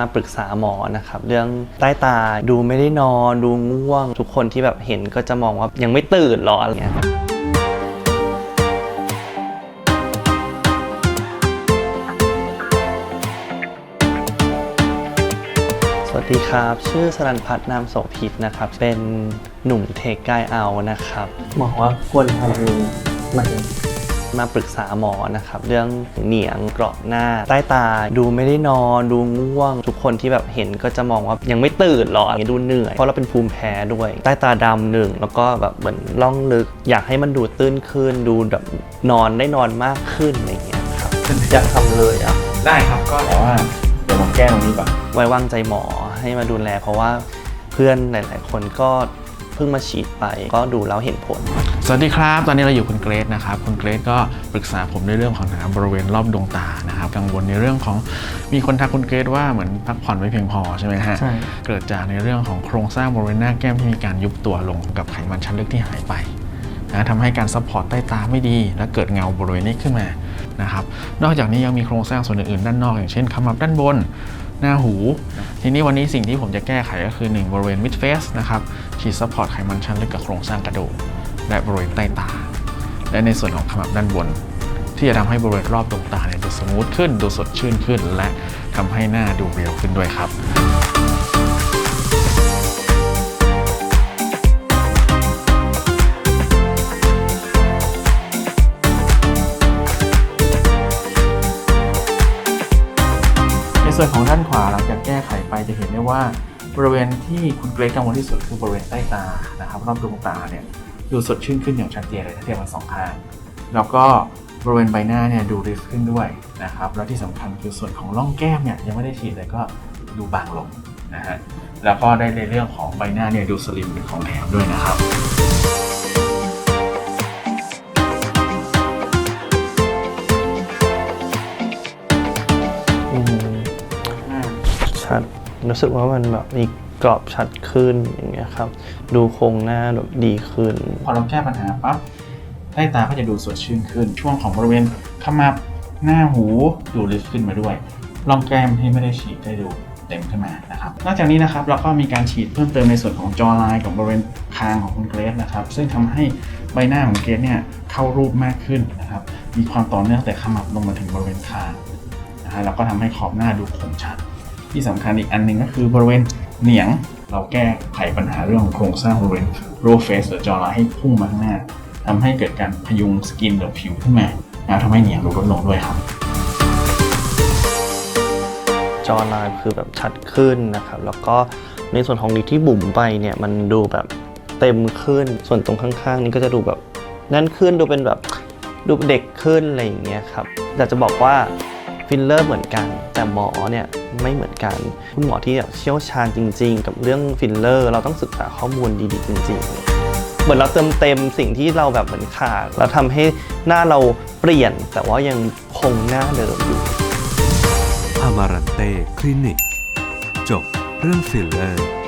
มาปรึกษาหมอนะครับ เรื่องใต้ตาดูไม่ได้นอน ดูง่วง ทุกคนที่แบบเห็นก็จะมองว่ายังไม่ตื่นหรออะไรเงี้ยสวัสดีครับ ชื่อสรันพัฒน์นามโสภิตนะครับ เป็นหนุ่มเทคกายเอานะครับ หมอว่าควรทำมัน มาปรึกษาหมอนะครับ เรื่องเหนียงเกราะหน้า ใต้ตา ดูไม่ได้นอนดูง่วง ทุกคนที่แบบเห็นก็จะมองว่ายังไม่ตื่นหรออะไรเงี้ยดูเหนื่อย เพราะเราเป็นภูมิแพ้ด้วย ใต้ตาดำหนึ่งแล้วก็แบบเหมือนล่องลึก อยากให้มันดูตื้นขึ้น ดูแบบนอนได้นอนมากขึ้นอะไรเงี้ยครับอยากทำเลยอะได้ครับก็แต่ว่าเดี๋ยวผมแก้ตรงนี้ก่อนไว้วางใจหมอให้มาดูแล เพราะว่าเพื่อนหลาย ๆ คนก็ เพิ่งมาฉีดไป ก็ดูแล้วเห็นผล สวัสดีครับ ตอนนี้เราอยู่คุณเกรซนะครับ คุณเกรซก็ปรึกษาผมในเรื่องของปัญหาบริเวณรอบดวงตานะครับ กังวลในเรื่องของมีคนทักคุณเกรซว่าเหมือนพักผ่อนไม่เพียงพอใช่ไหมฮะใช่เกิดจากในเรื่องของโครงสร้างบริเวณหน้าแก้มที่มีการยุบตัวลงกับไขมันชั้นลึกที่หายไปนะทำให้การซัพพอร์ตใต้ตาไม่ดี และเกิดเงาบริเวณนี้ขึ้นมานะครับ นอกจากนี้ยังมีโครงสร้างส่วนอื่นๆด้านนอก อย่างเช่นขมับด้านบน หน้าหู ทีนี้วันนี้สิ่งที่ผมจะแก้ไขก็คือ 1 บริเวณมิดเฟสนะครับฉีดซัพพอร์ตไขมันชั้นลึกกับโครงสร้างกระดูกและบริเวณใต้ตา และในส่วนของขมับด้านบน ที่จะทำให้บริเวณรอบดวงตาเนี่ยดูสมูทขึ้น ดูสดชื่นขึ้น และทำให้หน้าดูเรียวขึ้นด้วยครับ ส่วนของด้านขวาหลังจากแก้ไขไปจะเห็นได้ว่าบริเวณที่คุณเกรซกังวลที่สุดคือบริเวณใต้ตานะครับรอบดวงตาเนี่ยดูสดชื่นขึ้นอย่างชัดเจนเลยถ้าเทียบกันสองข้างแล้วก็บริเวณใบหน้าเนี่ยดูริฟขึ้นด้วยนะครับแล้วที่สำคัญคือส่วนของร่องแก้มเนี่ยยังไม่ได้ฉีดเลยก็ดูบางลงนะฮะแล้วก็ได้ในเรื่องของใบหน้าเนี่ยดูสลิมเป็นของแถมด้วยนะครับ รู้สึกว่ามันแบบมีกรอบชัดขึ้นอย่างเงี้ยครับ ดูโครงหน้าแบบดีขึ้น พอเราแก้ปัญหาปั๊บใต้ตาก็จะดูสดชื่นขึ้น ช่วงของบริเวณขมับหน้าหูดูลิฟต์ขึ้นมาด้วยร่องแก้มที่ไม่ได้ฉีดได้ดูเต็มขึ้นมานะครับนอกจากนี้นะครับเราก็มีการฉีดเพิ่มเติมในส่วนของจอไลน์กับบริเวณคางของคุณเกรซนะครับซึ่งทำให้ใบหน้าของเกรซเนี่ยเข้ารูปมากขึ้นนะครับมีความต่อเนื่องแต่ขมับลงมาถึงบริเวณคางนะฮะแล้วก็ทำให้ขอบหน้าดูคมชัด ที่สำคัญอีกอันหนึ่งก็คือบริเวณเหนียง เราแก้ไขปัญหาเรื่องของโครงสร้างบริเวณโรเฟสหรือจอไลน์ให้พุ่งมาข้างหน้าทำให้เกิดการพยุงสกินหรือผิวขึ้นมาแล้วทำให้เหนียงลดลงด้วยครับจอไลน์คือแบบชัดขึ้นนะครับ แล้วก็ในส่วนของนี้ที่บุ๋มไปเนี่ยมันดูแบบเต็มขึ้น ส่วนตรงข้างๆ นี้ก็จะดูแบบแน่นขึ้นดูเป็นแบบดูเด็กขึ้นอะไรอย่างเงี้ยครับอยากจะบอกว่า ฟิลเลอร์เหมือนกัน แต่หมอเนี่ยไม่เหมือนกัน คุณหมอที่แบบเชี่ยวชาญจริง ๆ กับเรื่องฟิลเลอร์ เราต้องศึกษาข้อมูลดีๆ จริง ๆ เหมือนเราเติมเต็มสิ่งที่เราแบบเหมือนขาดเราทำให้หน้าเราเปลี่ยน แต่ว่ายังคงหน้าเดิมอยู่อามารันเต้คลินิก จบเรื่องฟิลเลอร์